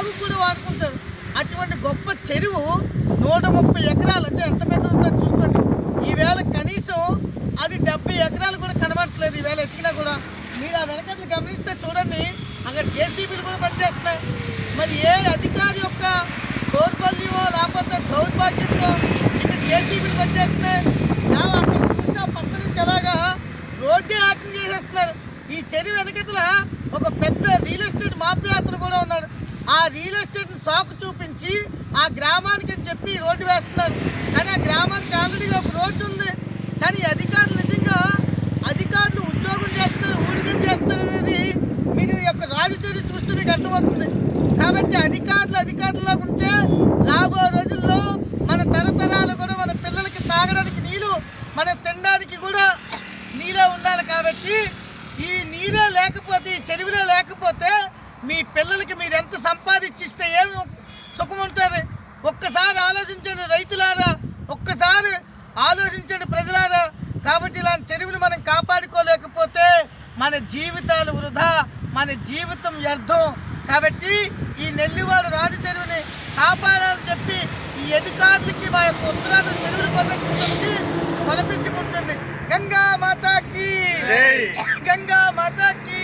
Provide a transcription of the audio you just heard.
సాగు కూడా వాడుకుంటారు. అటువంటి గొప్ప చెరువు నూట ముప్పై ఎకరాలు అంటే ఎంత పెద్ద ఉందో చూసుకోండి. ఈవేళ కనీసం అది డెబ్బై ఎకరాలు కూడా కనబడట్లేదు ఈవేళ ఎత్తికినా కూడా. మీరు ఆ వెనకట్లు గమనిస్తే చూడండి అక్కడ జేసీబీలు కూడా పనిచేస్తున్నాయి. మరి ఏ అధికారి యొక్క దౌర్బల్యమో లేకపోతే దౌర్భాగ్యంతో ఇక్కడ జేసీబీలు పనిచేస్తున్నాయి? అక్కడ చూస్తే పక్క నుంచి అలాగా రోడ్డే హ్యాకింగ్ చేసేస్తున్నారు. ఈ చెరువు వెనకతల ఒక పెద్ద రియల్ ఎస్టేట్ మాఫియా అతను ఆ రియల్ ఎస్టేట్ సాకు చూపించి ఆ గ్రామానికి అని చెప్పి రోడ్డు వేస్తున్నారు. కానీ ఆ గ్రామానికి ఆల్రెడీ ఒక రోడ్డు ఉంది. కానీ అధికారులు నిజంగా అధికారులు ఉద్యోగం చేస్తున్నారు ఊడిగం చేస్తున్నారు అనేది మీరు ఈ యొక్క రాజచర్య చూస్తే మీకు అర్థమవుతుంది. కాబట్టి అధికారులు అధికారులుగా ఉంటే రాబో రోజుల్లో మన తరతరాలు కూడా మన పిల్లలకి తాగడానికి నీళ్ళు మన తినడానికి కూడా నీరే ఉండాలి కాబట్టి ఈ నీరే లేకపోతే ఈ చెరువులే లేకపోతే మీ పిల్లలకి మీరు ఎంత సంపాదించిస్తే ఏం సుఖం ఉంటుంది ఒక్కసారి ఆలోచించండి రైతులారా ఒక్కసారి ఆలోచించండి ప్రజలారా. కాబట్టి ఇలాంటి చెరువులు మనం కాపాడుకోలేకపోతే మన జీవితాలు వృధా మన జీవితం వ్యర్థం. కాబట్టి ఈ నెల్లివాడ రాజు చెరువుని కాపాడాలని చెప్పి ఈ అధికారులకి మా యొక్క ఉత్తరాంధ్ర చెరువులు పరిరక్షించి మొలపించుకుంటుంది గంగా మాతాకి. గంగా మాతాకి